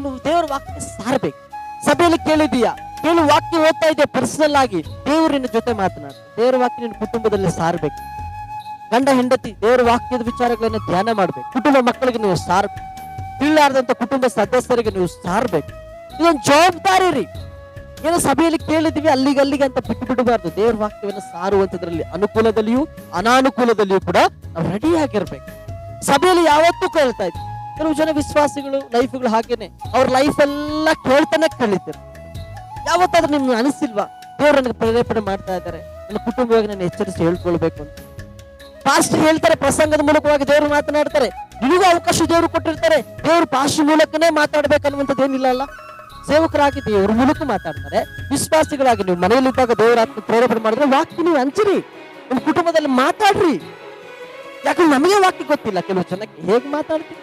ನೀನು ದೇವರ ವಾಕ್ಯ ಸಾರಬೇಕು. ಸಭೆಯಲ್ಲಿ ಕೇಳಿದೀಯಾ ಕೇಳಿ ವಾಕ್ಯ ಓದ್ತಾ ಇದೆಯಾ ಪರ್ಸನಲ್ ಆಗಿ. ದೇವರಿನ ಜೊತೆ ಮಾತನಾಡ. ದೇವರ ವಾಕ್ಯ ನಿನ್ನ ಕುಟುಂಬದಲ್ಲಿ ಸಾರಬೇಕು. ಗಂಡ, ಹೆಂಡತಿ, ದೇವರ ವಾಕ್ಯದ ವಿಚಾರಗಳನ್ನು ಧ್ಯಾನ ಮಾಡ್ಬೇಕು. ಕುಟುಂಬ ಮಕ್ಕಳಿಗೆ ನೀವು ಸಾರ್ಬೇಕು. ತಿಳಿಲಾರ್ದಂತ ಕುಟುಂಬ ಸದಸ್ಯರಿಗೆ ನೀವು ಸಾರ್ಬೇಕು. ಇದೊಂದು ಜವಾಬ್ದಾರಿ ರೀ. ಏನೋ ಸಭೆಯಲ್ಲಿ ಕೇಳಿದ್ವಿ ಅಲ್ಲಿಗೆ ಅಲ್ಲಿಗೆ ಅಂತ ಬಿಟ್ಟು ಬಿಡಬಾರ್ದು. ದೇವರ ವಾಕ್ಯವನ್ನು ಸಾರುವಂತದ್ರಲ್ಲಿ ಅನುಕೂಲದಲ್ಲಿಯೂ, ಅನಾನುಕೂಲದಲ್ಲಿಯೂ ಕೂಡ ನಾವು ರೆಡಿ ಆಗಿರ್ಬೇಕು. ಸಭೆಯಲ್ಲಿ ಯಾವತ್ತೂ ಕೇಳ್ತಾ ಇದ್ವಿ ಕೆಲವು ಜನ ವಿಶ್ವಾಸಿಗಳು ಲೈಫ್ಗಳು ಹಾಗೇನೆ, ಅವ್ರ ಲೈಫ್ ಎಲ್ಲ ಕೇಳ್ತಾನೆ ಕಳೀತಾರೆ ಯಾವತ್ತಾದ್ರೂ ನಿಮ್ಗೆ ಅನಿಸಿಲ್ವಾ? ದೇವ್ರು ನನಗೆ ಪ್ರೇರೇಪಣೆ ಮಾಡ್ತಾ ಇದ್ದಾರೆ. ನನ್ನ ಕುಟುಂಬವಾಗಿ ನಾನು ಎಚ್ಚರಿಸಿ ಹೇಳ್ಕೊಳ್ಬೇಕು ಅಂತ. ಪಾಸ್ಟ್ ಹೇಳ್ತಾರೆ, ಪ್ರಸಂಗದ ಮೂಲಕವಾಗಿ ದೇವರು ಮಾತನಾಡ್ತಾರೆ. ನಿಮಗೂ ಅವಕಾಶ ದೇವರು ಕೊಟ್ಟಿರ್ತಾರೆ. ದೇವರು ಪಾಸ್ಟ್ ಮೂಲಕನೇ ಮಾತಾಡ್ಬೇಕನ್ನುವಂಥದ್ದು ಏನಿಲ್ಲ ಅಲ್ಲ? ಸೇವಕರಾಗಿ ದೇವರ ಮೂಲಕ ಮಾತಾಡ್ತಾರೆ. ವಿಶ್ವಾಸಿಗಳಾಗಿ ನೀವು ಮನೆಯಲ್ಲಿದ್ದಾಗ ದೇವರ ಆತ್ಮ ಪ್ರೇರೇಪಣೆ ಮಾಡಿದ್ರೆ ವಾಕ್ಯ ನೀವು ಹಂಚಿರಿ. ನಿಮ್ಮ ಕುಟುಂಬದಲ್ಲಿ ಮಾತಾಡ್ರಿ. ಯಾಕಂದ್ರೆ ನಮಗೆ ವಾಕ್ಯ ಗೊತ್ತಿಲ್ಲ. ಕೆಲವು ಜನಕ್ಕೆ ಹೇಗೆ ಮಾತಾಡ್ತೀವಿ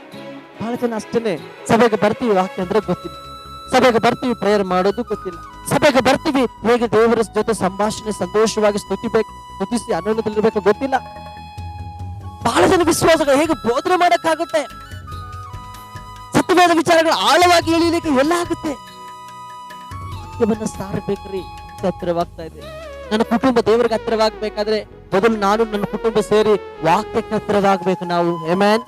ಬಹಳ ಜನ ಅಷ್ಟೇನೆ ಸಭೆಗೆ ಬರ್ತೀವಿ ವಾಕ್ಯ ಅಂದ್ರೆ ಗೊತ್ತಿಲ್ಲ. ಸಭೆಗೆ ಬರ್ತೀವಿ ಪ್ರೇಯರ್ ಮಾಡೋದು ಗೊತ್ತಿಲ್ಲ. ಸಭೆಗೆ ಬರ್ತೀವಿ ಹೇಗೆ ದೇವರ ಜೊತೆ ಸಂಭಾಷಣೆ ಸಂತೋಷವಾಗಿ ಸ್ತುತಿಬೇಕು, ಸ್ತುತಿಸಿ ಅನುಭವದಲ್ಲಿರ್ಬೇಕು ಗೊತ್ತಿಲ್ಲ. ಬಹಳ ಜನ ವಿಶ್ವಾಸಗಳು ಹೇಗೆ ಬೋಧನೆ ಮಾಡಕ್ಕಾಗುತ್ತೆ? ಸತ್ಯವಾದ ವಿಚಾರಗಳು ಆಳವಾಗಿ ಇಳಿಯಲಿಕ್ಕೆ ಎಲ್ಲ ಆಗುತ್ತೆ. ವಾಕ್ಯವನ್ನ ಸಾರಬೇಕ್ರಿ ಹತ್ತಿರವಾಗ್ತಾ ಇದೆ. ನನ್ನ ಕುಟುಂಬ ದೇವರಿಗೆ ಹತ್ತಿರವಾಗಬೇಕಾದ್ರೆ ಮೊದಲು ನಾನು ನನ್ನ ಕುಟುಂಬ ಸೇರಿ ವಾಕ್ಯಕ್ಕೆ ಹತ್ತಿರವಾಗಬೇಕು ನಾವು. Amen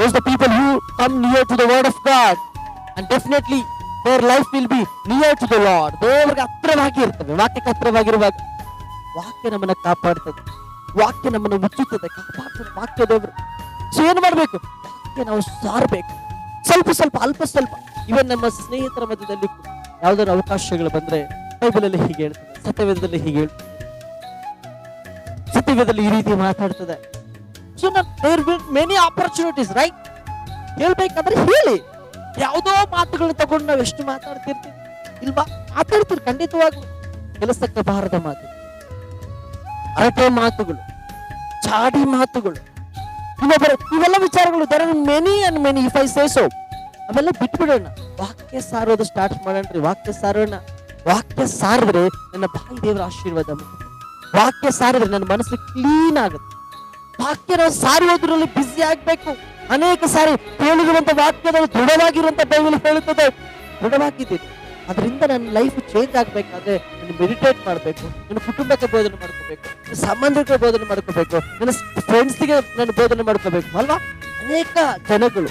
those the people who come near to the word of God. And definitely their life will be near to the Lord. ದೇವರಿಗೆ ಹತ್ತಿರವಾಗಿರ್ತದೆ ವಾಕ್ಯಕ್ಕೆ ಹತ್ತಿರವಾಗಿರುವಾಗ ವಾಕ್ಯ ನಮ್ಮನ್ನ ಕಾಪಾಡ್ತದೆ. ವಾಕ್ಯ ನಮ್ಮನ್ನು ಮುಚ್ಚುತ್ತದೆ. ಕಾಪಾಡ್ತದೆ ವಾಕ್ಯ ದೇವರು. ಸೊ ಏನ್ ಮಾಡ್ಬೇಕು? ವಾಕ್ಯ ನಾವು ಸಾರಬೇಕು. ಸ್ವಲ್ಪ ಸ್ವಲ್ಪ, ಅಲ್ಪ ಸ್ವಲ್ಪ. ಇವನ್ ನಮ್ಮ ಸ್ನೇಹಿತರ ಮಧ್ಯದಲ್ಲಿ ಯಾವ್ದಾದ್ರು ಅವಕಾಶಗಳು ಬಂದ್ರೆ ಬೈಬಲ್ ಅಲ್ಲಿ ಹೀಗೆ ಹೇಳ್ತದೆ. ಸತ್ಯವೇದದಲ್ಲಿ ಹೀಗೆ ಹೇಳ್ತದೆ. ಸತ್ಯವೇದದಲ್ಲಿ ಈ ರೀತಿ ಮಾತಾಡ್ತದೆ. So there many opportunities right ಹೇಳ್ಬೇಕಂದ್ರೆ ಹೇಳಿ. ಯಾವುದೋ ಮಾತುಗಳನ್ನ ತಗೊಂಡು ನಾವು ಎಷ್ಟು ಮಾತಾಡ್ತಿರ್ತೀವಿ. ಇಲ್ವಾ? ಮಾತಾಡ್ತೀರಿ ಖಂಡಿತವಾಗಿ ಕೆಲಸಕ್ಕೆ ಬಾರದ ಮಾತು. ಅರಟೆ ಮಾತುಗಳು, ಚಾಡಿ ಮಾತುಗಳು. ಇನ್ನೊಬ್ಬರ, ಇವೆಲ್ಲ ವಿಚಾರಗಳು there many and many if I say so ಅವೆಲ್ಲ ಬಿಟ್ಬಿಡೋಣ. ವಾಕ್ಯ ಸಾರೋದು ಸ್ಟಾರ್ಟ್ ಮಾಡೋಣ್ರಿ, ವಾಕ್ಯ ಸಾರೋಣ. ವಾಕ್ಯ ಸಾರಿದ್ರೆ ನನ್ನ ಬಾಯಿ ದೇವರ ಆಶೀರ್ವಾದ ವಾಕ್ಯ ಸಾರಿದ್ರೆ ನನ್ನ ಮನಸ್ಸು ಕ್ಲೀನ್ ಆಗುತ್ತೆ. ವಾಕ್ಯ ನಾವು ಸಾರುವುದರಲ್ಲಿ ಬ್ಯುಸಿ ಆಗ್ಬೇಕು. ಅನೇಕ ಸಾರಿ ಕೇಳಿರುವಂತ ವಾಕ್ಯದಲ್ಲಿ ದೃಢವಾಗಿರುವಂತ ಬೈಬಲ್ ಹೇಳುತ್ತದೆ. ದೃಢವಾಗಿದೆ ಅದರಿಂದ ನನ್ನ ಲೈಫ್ ಚೇಂಜ್ ಆಗ್ಬೇಕಾದ್ರೆ ನಾನು ಮೆಡಿಟೇಟ್ ಮಾಡಬೇಕು, ನನ್ನ ಕುಟುಂಬಕ್ಕೆ ಬೋಧನೆ ಮಾಡ್ಕೋಬೇಕು, ನನ್ನ ಸಂಬಂಧಕ್ಕೆ ಬೋಧನೆ ಮಾಡ್ಕೋಬೇಕು, ನನ್ನ ಫ್ರೆಂಡ್ಸ್ಗೆ ನಾನು ಬೋಧನೆ ಮಾಡ್ಕೋಬೇಕು, ಅಲ್ವಾ? ಅನೇಕ ಜನಗಳು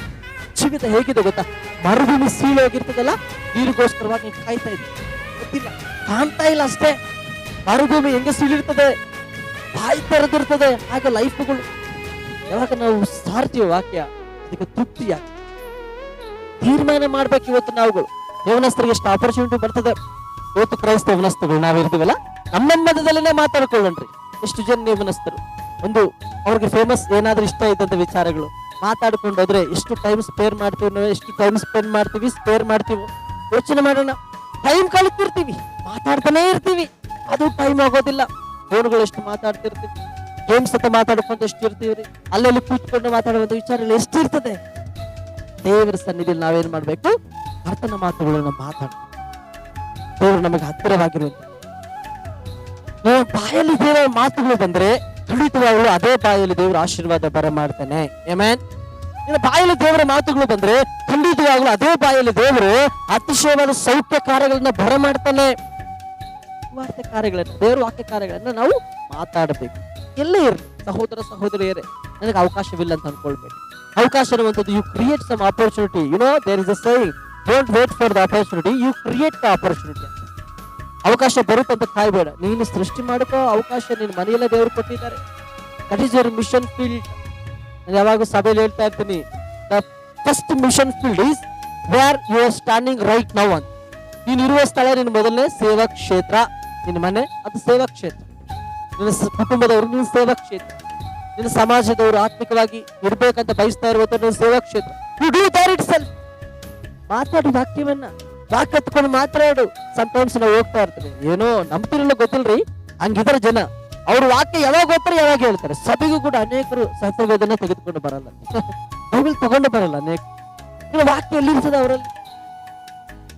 ಜೀವಿತ ಹೇಗಿದೆ ಗೊತ್ತಾ? ಮರುಭೂಮಿ ಸೀಳು ಹೋಗಿರ್ತದಲ್ಲ ನೀರಿಗೋಸ್ಕರವಾಗಿ ಕಾಯ್ತಾ ಇದ್ದೀನಿ ಗೊತ್ತಿಲ್ಲ, ಕಾಣ್ತಾ ಇಲ್ಲ ಅಷ್ಟೇ. ಮರುಭೂಮಿ ಹೆಂಗೆ ಸೀಳಿರ್ತದೆ? ಬಾಯಿ ತೆರೆದಿರ್ತದೆ ಹಾಗೆ ಲೈಫ್ಗಳು ಯಾವಾಗ ನಾವು ಸಾರ್ತೀವಿ ವಾಕ್ಯ, ಅದಕ್ಕೆ ತೃಪ್ತಿ ಯಾಕೆ? ತೀರ್ಮಾನ ಮಾಡ್ಬೇಕು ಇವತ್ತು ನಾವುಗಳು. ಯವನಸ್ಥರಿಗೆ ಎಷ್ಟು ಆಪರ್ಚುನಿಟಿ ಬರ್ತದೆ? ಇವತ್ತು ಕ್ರೈಸ್ತ ಯವನಸ್ಥಗಳು ನಾವಿರ್ತೀವಲ್ಲ ನಮ್ಮ ಮಧ್ಯದಲ್ಲೇ ಮಾತಾಡ್ಕೊಳ್ಳೋಣ್ರಿ. ಎಷ್ಟು ಜನ ಯವನಸ್ಥರು? ಒಂದು ಅವ್ರಿಗೆ ಫೇಮಸ್ ಏನಾದ್ರೂ ಇಷ್ಟ ಇದ್ದಂತ ವಿಚಾರಗಳು. ಮಾತಾಡ್ಕೊಂಡು ಹೋದ್ರೆ ಎಷ್ಟು ಟೈಮ್ ಸ್ಪೇರ್ ಮಾಡ್ತೀವಿ ನಾವು, ಎಷ್ಟು ಟೈಮ್ ಸ್ಪೆಂಡ್ ಮಾಡ್ತೀವಿ ಸ್ಪೇರ್ ಮಾಡ್ತೀವಿ? ಯೋಚನೆ ಮಾಡೋಣ. ಟೈಮ್ ಕಳಿತಿರ್ತೀವಿ ಮಾತಾಡ್ತಾನೆ ಇರ್ತೀವಿ. ಅದು ಟೈಮ್ ಆಗೋದಿಲ್ಲ. ಫೋನ್ಗಳು ಎಷ್ಟು ಮಾತಾಡ್ತಿರ್ತೀವಿ? ಗೇಮ್ಸ್ ಅಂತ ಮಾತಾಡ್ಕೊಂಡು ಎಷ್ಟು ಇರ್ತೀವ್ರಿ? ಅಲ್ಲಲ್ಲಿ ಕೂತ್ಕೊಂಡು ಮಾತಾಡುವಂತ ವಿಚಾರಗಳು ಎಷ್ಟಿರ್ತದೆ ದೇವರ ಸನ್ನಿಧಿಯಲ್ಲಿ ನಾವೇನ್ ಮಾಡ್ಬೇಕು? ಕರ್ತನ ಮಾತುಗಳನ್ನು ಮಾತಾಡ ನಮಗೆ ಹತ್ತಿರವಾಗಿರುವಂತ ನಾವು ಬಾಯಲ್ಲಿ ದೇವರ ಮಾತುಗಳು ಬಂದ್ರೆ ಖಂಡಿತವಾಗ್ಲೂ ಅದೇ ಬಾಯಲ್ಲಿ ದೇವರ ಆಶೀರ್ವಾದ ಬರ ಮಾಡ್ತಾನೆ ನಿನ್ನ ಬಾಯಲ್ಲಿ ದೇವರ ಮಾತುಗಳು ಬಂದ್ರೆ ಖಂಡಿತವಾಗ್ಲೂ ಅದೇ ಬಾಯಲ್ಲಿ ದೇವರು ಅತಿಶಯವಾದ ಸೌಖ್ಯ ಕಾರ್ಯಗಳನ್ನ ಬರ ಮಾಡ್ತಾನೆ ವಾರ್ತೆ ಕಾರ್ಯಗಳನ್ನು ದೇವರ ವಾಕ್ಯ ಕಾರ್ಯಗಳನ್ನ ನಾವು ಮಾತಾಡಬೇಕು. ಎಲ್ಲೇ ಇರಲಿ, ಸಹೋದರ ಸಹೋದರಿಯರೇ, ನನಗೆ ಅವಕಾಶವಿಲ್ಲ ಅಂತ ಅನ್ಕೊಳ್ಬೇಕು ಅವಕಾಶ ಅನ್ನುವಂಥದ್ದು you create some opportunity you know there is a saying don't wait for the opportunity you create the opportunity ಅವಕಾಶ ಬರುತ್ತೆ ಅಂತ ಕಾಯ್ಬೇಡ. ನೀನು ಸೃಷ್ಟಿ ಮಾಡಿಕೋ ಅವಕಾಶ ನಿನ್ನ ಮನೆಯಲ್ಲೇ ದೇವರು ಕೊಟ್ಟಿದ್ದಾರೆ. That is your mission field ನಾನು ಯಾವಾಗ ಸಭೆಯಲ್ಲಿ ಹೇಳ್ತಾ ಇರ್ತೀನಿ the first mission field is where you are standing right now ಅಂತ. ನೀನು ಇರುವ ಸ್ಥಳ, ನಿನ್ನ ಮೊದಲನೇ ಸೇವಾ ಕ್ಷೇತ್ರ. ನಿನ್ನ ಮನೆ, ಅದು ಸೇವಾ ಕ್ಷೇತ್ರ. ನಿನ್ನ ಕುಟುಂಬದವರು ನಿನ್ನ ಸೇವಾ ಕ್ಷೇತ್ರ. ನಿನ್ನ ಸಮಾಜದವರು ಆತ್ಮಿಕವಾಗಿ ಇರ್ಬೇಕಂತ ಬಯಸ್ತಾ ಇರುವಂತ ಸೇವಾ ಕ್ಷೇತ್ರ. ಮಾತಾಡು ವಾಕ್ಯವನ್ನ. ವಾಕ್ಯ ಎತ್ಕೊಂಡು ಮಾತಾಡು. ಸಮ್ಟೈಮ್ಸ್ ನಾವು ಹೋಗ್ತಾ ಇರ್ತೀವಿ. ಏನೋ ನಂಬ್ತಿರಲ್ಲ ಗೊತ್ತಿಲ್ರಿ? ಹಂಗಿದ್ರ ಜನ. ಅವ್ರ ವಾಕ್ಯ ಯಾವಾಗ ಹೋಗ್ತಾರೆ ಯಾವಾಗ ಹೇಳ್ತಾರೆ. ಸಭೆಗೂ ಕೂಡ ಅನೇಕರು ಸತ್ಯವೇದನೆ ತೆಗೆದುಕೊಂಡು ಬರಲ್ಲ. ಬೈಬಲ್ ತಗೊಂಡು ಬರಲ್ಲ ಅನೇಕ ವಾಕ್ಯ ಎಲ್ಲಿರ್ತದೆ ಅವರಲ್ಲಿ?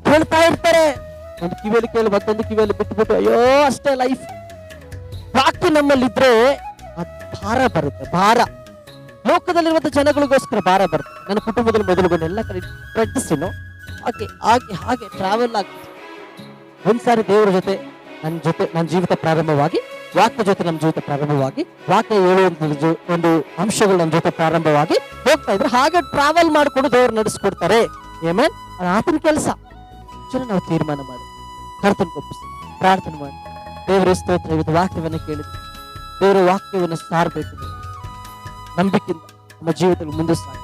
ಹೇಳ್ತಾ ಇರ್ತಾರೆ. ಒಂದು ಕಿವಿಯಲ್ಲಿ ಕೇಳಿ ಮತ್ತೊಂದು ಕಿವಿಯಲ್ಲಿ ಬಿಟ್ಟುಬಿಟ್ಟು ಅಯ್ಯೋ, ಅಷ್ಟೇ ಲೈಫ್ ವಾಕ್ಯ ನಮ್ಮಲ್ಲಿದ್ರೆ ಭಾರ ಬರುತ್ತೆ, ಭಾರ. ಲೋಕದಲ್ಲಿರುವಂತ ಜನಗಳಿಗೋಸ್ಕರ ಭಾರ ಬರುತ್ತೆ. ನನ್ನ ಕುಟುಂಬದಲ್ಲಿ ಮೊದಲುಗೊಂಡು ಎಲ್ಲ ಕಡೆ ಏನು ಹಾಗೆ ಹಾಗೆ ಹಾಗೆ ಟ್ರಾವೆಲ್ ಆಗುತ್ತೆ ಒಂದ್ಸಾರಿ ದೇವರ ಜೊತೆ ನನ್ನ ಜೊತೆ ನನ್ನ ಜೀವಿತ ಪ್ರಾರಂಭವಾಗಿ, ವಾಕ್ಯ ಜೊತೆ ನಮ್ಮ ಜೀವಿತ ಪ್ರಾರಂಭವಾಗಿ, ವಾಕ್ಯ ಹೇಳುವಂತ ಒಂದು ಅಂಶಗಳು ನಮ್ಮ ಜೊತೆ ಪ್ರಾರಂಭವಾಗಿ ಹೋಗ್ತಾ ಇದ್ರೆ ಹಾಗೆ ಟ್ರಾವೆಲ್ ಮಾಡಿಕೊಂಡು ದೇವರು ನಡೆಸ್ಕೊಡ್ತಾರೆ. ಏಮೇನ್ ಆತನ ಕೆಲಸ. ನಾವು ತೀರ್ಮಾನ ಮಾಡಿ. ಕರ್ತನ ಒಪ್ಪಿಸಿ ಪ್ರಾರ್ಥನೆ ಮಾಡಿ. ದೇವರ, ಸ್ತೋತ್ರ, ಇವತ್ತು ವಾಕ್ಯವನ್ನು ಕೇಳಿದ್ರು ದೇವರ ವಾಕ್ಯವನ್ನು ಸಾರಬೇಕು ನಂಬಿಕೆಯಿಂದ ನಮ್ಮ ಜೀವಿತಗಳು ಮುಂದೆ ಸಾಗಿ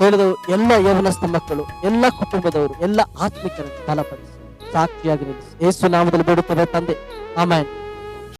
ಹೇಳಿದವು ಎಲ್ಲ ಯೌವನಸ್ಥ ಮಕ್ಕಳು, ಎಲ್ಲ ಕುಟುಂಬದವರು, ಎಲ್ಲ ಆತ್ಮಿಕರನ್ನು ಬಲಪಡಿಸಿ, ಸಾಕ್ಷಿಯಾಗಿ ನಿಲ್ಲಿಸಿ. ಯೇಸು ನಾಮದಲ್ಲಿ ಬಿಡುತ್ತವೆ ತಂದೆ. ಆಮೇಲೆ